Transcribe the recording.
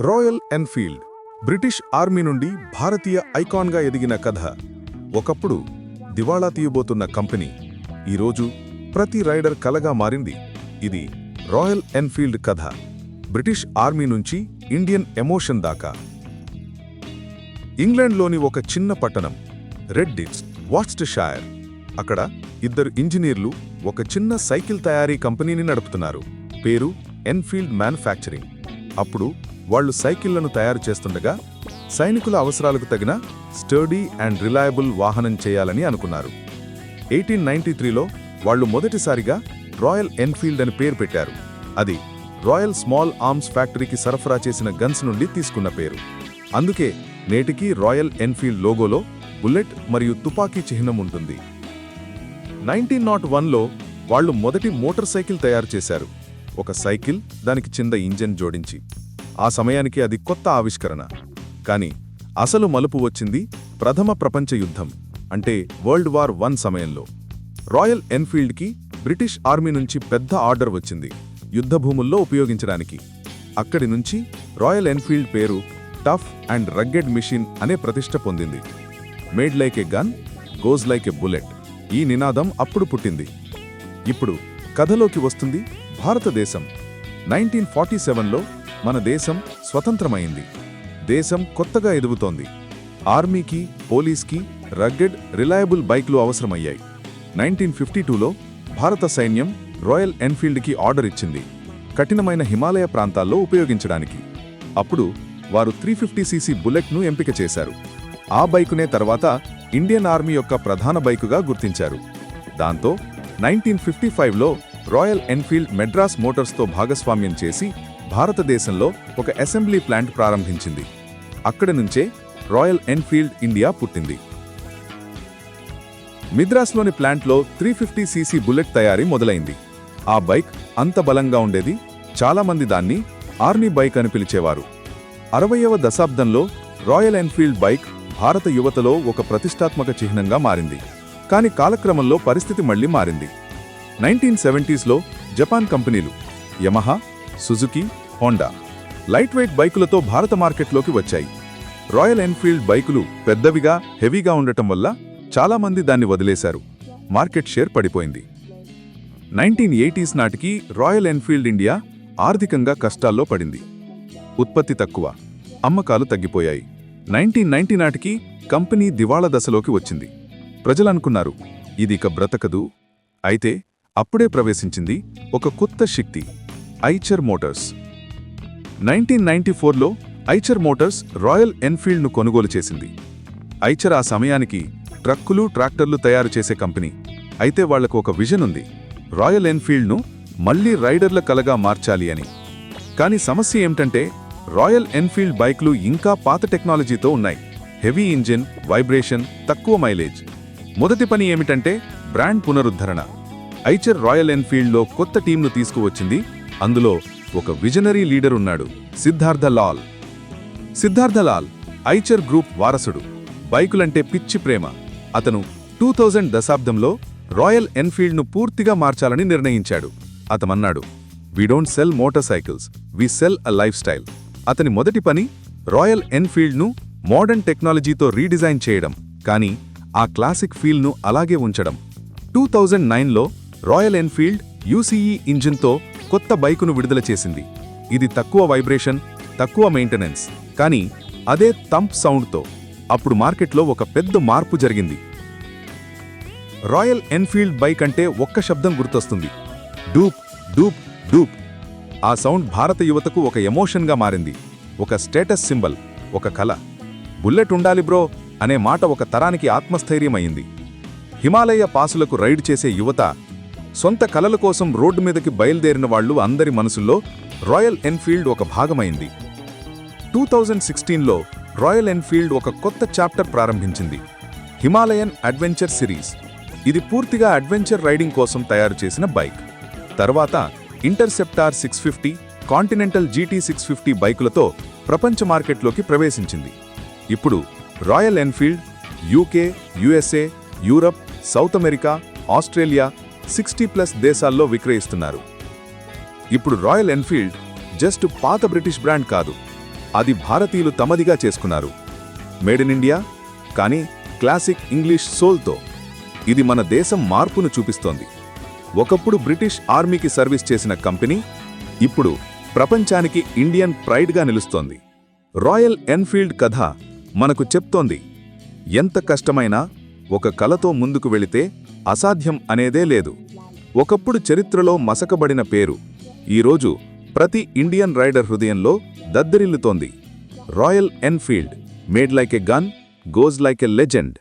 Royal Enfield British army నుండి భారతీయ ఐకాన్గా ఎదిగిన కథ. ఒకప్పుడు దివాళా తీయబోతున్న కంపెనీ ఈరోజు ప్రతి రైడర్ కలగా మారింది. ఇది రాయల్ ఎన్ఫీల్డ్ కథ. బ్రిటిష్ ఆర్మీ నుంచి ఇండియన్ ఎమోషన్ దాకా. ఇంగ్లాండ్లోని ఒక చిన్న పట్టణం రెడ్ డిట్స్ వాట్స్ట్ షాయర్ అక్కడ ఇద్దరు ఇంజనీర్లు ఒక చిన్న సైకిల్ తయారీ కంపెనీని నడుపుతున్నారు. పేరు ఎన్ఫీల్డ్ మ్యానుఫ్యాక్చరింగ్. అప్పుడు వాళ్ళు సైకిళ్ళను తయారు చేస్తుండగా సైనికుల అవసరాలకు తగిన స్టర్డీ అండ్ రిలయబుల్ వాహనం చేయాలని అనుకున్నారు. ఎయిటీన్ నైన్టీ త్రీలో వాళ్ళు మొదటిసారిగా రాయల్ ఎన్ఫీల్డ్ అని పేరు పెట్టారు. అది రాయల్ స్మాల్ ఆర్మ్స్ ఫ్యాక్టరీకి సరఫరా చేసిన గన్స్ నుండి తీసుకున్న పేరు. అందుకే నేటికి రాయల్ ఎన్ఫీల్డ్ లోగోలో బుల్లెట్ మరియు తుపాకీ చిహ్నం ఉంటుంది. నైన్టీన్ నాట్ వన్లో వాళ్ళు మొదటి మోటార్ సైకిల్ తయారు చేశారు. ఒక సైకిల్ దానికి చిన్న ఇంజన్ జోడించి. ఆ సమయానికి అది కొత్త ఆవిష్కరణ. కానీ అసలు మలుపు వచ్చింది ప్రథమ ప్రపంచ యుద్ధం అంటే వరల్డ్ వార్ వన్ సమయంలో. రాయల్ ఎన్ఫీల్డ్కి బ్రిటిష్ ఆర్మీ నుంచి పెద్ద ఆర్డర్ వచ్చింది యుద్ధభూముల్లో ఉపయోగించడానికి. అక్కడి నుంచి రాయల్ ఎన్ఫీల్డ్ పేరు టఫ్ అండ్ రగ్గెడ్ మిషన్ అనే ప్రతిష్ట పొందింది. Made like a gun goes like a bullet ఈ నినాదం అప్పుడు పుట్టింది. ఇప్పుడు కథలోకి వస్తుంది భారతదేశం. నైన్టీన్ ఫార్టీ సెవెన్లో మన దేశం స్వతంత్రమైంది. దేశం కొత్తగా ఎదుగుతోంది. ఆర్మీకి పోలీస్కి రగ్గెడ్ రిలయబుల్ బైక్లు అవసరమయ్యాయి. నైన్టీన్ ఫిఫ్టీ టూలో భారత సైన్యం రాయల్ ఎన్ఫీల్డ్కి ఆర్డర్ ఇచ్చింది. కఠినమైన హిమాలయ ప్రాంతాల్లో ఉపయోగించడానికి. అప్పుడు వారు త్రీ ఫిఫ్టీ సీసీ బుల్లెట్ను ఎంపిక చేశారు. ఆ బైకునే తర్వాత ఇండియన్ ఆర్మీ యొక్క ప్రధాన బైకుగా గుర్తించారు. దాంతో నైన్టీన్ ఫిఫ్టీ ఫైవ్లో రాయల్ ఎన్ఫీల్డ్ మెడ్రాస్ మోటార్స్తో భాగస్వామ్యం చేసి భారతదేశంలో ఒక అసెంబ్లీ ప్లాంట్ ప్రారంభించింది. అక్కడి నుంచే రాయల్ ఎన్ఫీల్డ్ ఇండియా పుట్టింది. మిద్రాస్లోని ప్లాంట్లో త్రీ ఫిఫ్టీ సీసీ బుల్లెట్ తయారీ మొదలైంది. ఆ బైక్ అంత బలంగా ఉండేది చాలామంది దాన్ని ఆర్మీ బైక్ అని పిలిచేవారు. అరవయవ దశాబ్దంలో రాయల్ ఎన్ఫీల్డ్ బైక్ భారత యువతలో ఒక ప్రతిష్టాత్మక చిహ్నంగా మారింది. కాని కాలక్రమంలో పరిస్థితి మళ్ళీ మారింది. నైన్టీన్ సెవెంటీస్లో జపాన్ కంపెనీలు Yamaha Suzuki Honda. Light weight బైకులతో భారత మార్కెట్లోకి వచ్చాయి. రాయల్ ఎన్ఫీల్డ్ బైకులు పెద్దవిగా హెవీగా ఉండటం వల్ల చాలామంది దాన్ని వదిలేశారు. మార్కెట్ షేర్ పడిపోయింది. నైన్టీన్ ఎయిటీస్ నాటికి రాయల్ ఎన్ఫీల్డ్ ఇండియా ఆర్థికంగా కష్టాల్లో పడింది. ఉత్పత్తి తక్కువ అమ్మకాలు తగ్గిపోయాయి. నైన్టీన్ నైన్టీ నాటికి కంపెనీ దివాళా దశలోకి వచ్చింది. ప్రజలనుకున్నారు ఇది ఇక బ్రతకదు. అయితే అప్పుడే ప్రవేశించింది ఒక కొత్త శక్తి. Eicher Motors. నైన్టీన్ నైన్టీ ఫోర్లో ఐచర్ మోటార్స్ రాయల్ ఎన్ఫీల్డ్ను కొనుగోలు చేసింది. ఐచర్ ఆ సమయానికి ట్రక్కులు ట్రాక్టర్లు తయారు చేసే కంపెనీ. అయితే వాళ్ళకు ఒక విజన్ ఉంది. రాయల్ ఎన్ఫీల్డ్ను మళ్ళీ రైడర్ల కలగా మార్చాలి అని. కానీ సమస్య ఏమిటంటే రాయల్ ఎన్ఫీల్డ్ బైక్లు ఇంకా పాత టెక్నాలజీతో ఉన్నాయి. హెవీ ఇంజిన్ వైబ్రేషన్ తక్కువ మైలేజ్. మొదటి పని ఏమిటంటే బ్రాండ్ పునరుద్ధరణ. ఐచర్ రాయల్ ఎన్ఫీల్డ్లో కొత్త టీంను తీసుకువచ్చింది అందులో ఒక విజనరీ లీడర్ ఉన్నాడు సిద్ధార్థ లాల్ సిద్ధార్థ లాల్ ఐచర్ గ్రూప్ వారసుడు బైకులంటే పిచ్చి ప్రేమ. అతను టూ థౌజండ్ దశాబ్దంలో రాయల్ ఎన్ఫీల్డ్ను పూర్తిగా మార్చాలని నిర్ణయించాడు. అతమన్నాడు we don't sell motorcycles we sell a lifestyle అతని మొదటి పని రాయల్ ఎన్ఫీల్డ్ను మోడర్న్ టెక్నాలజీతో రీడిజైన్ చేయడం కానీ ఆ క్లాసిక్ ఫీల్ను అలాగే ఉంచడం. టూ థౌజండ్ నైన్లో రాయల్ ఎన్ఫీల్డ్ యూసీఈ ఇంజిన్తో కొత్త బైకును విడుదల చేసింది. ఇది తక్కువ వైబ్రేషన్ తక్కువ మెయింటెనెన్స్ కానీ అదే తంప్ సౌండ్తో అప్పుడు మార్కెట్లో ఒక పెద్ద మార్పు జరిగింది. రాయల్ ఎన్ఫీల్డ్ బైక్ అంటే ఒక్క శబ్దం గుర్తొస్తుంది. డూప్ డూప్ డూప్. ఆ సౌండ్ భారత యువతకు ఒక ఎమోషన్గా మారింది. ఒక స్టేటస్ సింబల్ ఒక కళ. బుల్లెట్ ఉండాలి బ్రో అనే మాట ఒక తరానికి ఆత్మస్థైర్యమైంది హిమాలయ పాసులకు రైడ్ చేసే యువత సొంత కలల కోసం రోడ్డు మీదకి బయలుదేరిన వాళ్ళు అందరి మనసుల్లో రాయల్ ఎన్ఫీల్డ్ ఒక భాగమైంది. టూ థౌజండ్ సిక్స్టీన్లో రాయల్ ఎన్ఫీల్డ్ ఒక కొత్త చాప్టర్ ప్రారంభించింది. Himalayan adventure series. ఇది పూర్తిగా అడ్వెంచర్ రైడింగ్ కోసం తయారు చేసిన బైక్. తర్వాత Interceptor six fifty Continental GT six fifty బైకులతో ప్రపంచ మార్కెట్లోకి ప్రవేశించింది. ఇప్పుడు Royal Enfield UK USA Europe South America Australia sixty plus దేశాల్లో విక్రయిస్తున్నారు. ఇప్పుడు రాయల్ ఎన్ఫీల్డ్ జస్ట్ పాత బ్రిటిష్ బ్రాండ్ కాదు అది భారతీయులు తమదిగా చేసుకున్నారు. మేడ్ ఇన్ ఇండియా కానీ క్లాసిక్ ఇంగ్లీష్ సోల్తో ఇది మన దేశం మార్పును చూపిస్తోంది. ఒకప్పుడు బ్రిటిష్ ఆర్మీకి సర్వీస్ చేసిన కంపెనీ ఇప్పుడు ప్రపంచానికి ఇండియన్ ప్రైడ్గా నిలుస్తోంది. రాయల్ ఎన్ఫీల్డ్ కథ మనకు చెప్తోంది ఎంత కష్టమైనా ఒక కలతో ముందుకు వెళితే అసాధ్యం అనేదే లేదు. ఒకప్పుడు చరిత్రలో మసకబడిన పేరు. ఈరోజు ప్రతి ఇండియన్ రైడర్ హృదయంలో దద్దరిల్లుతోంది. Royal Enfield. Made like a gun goes like a legend.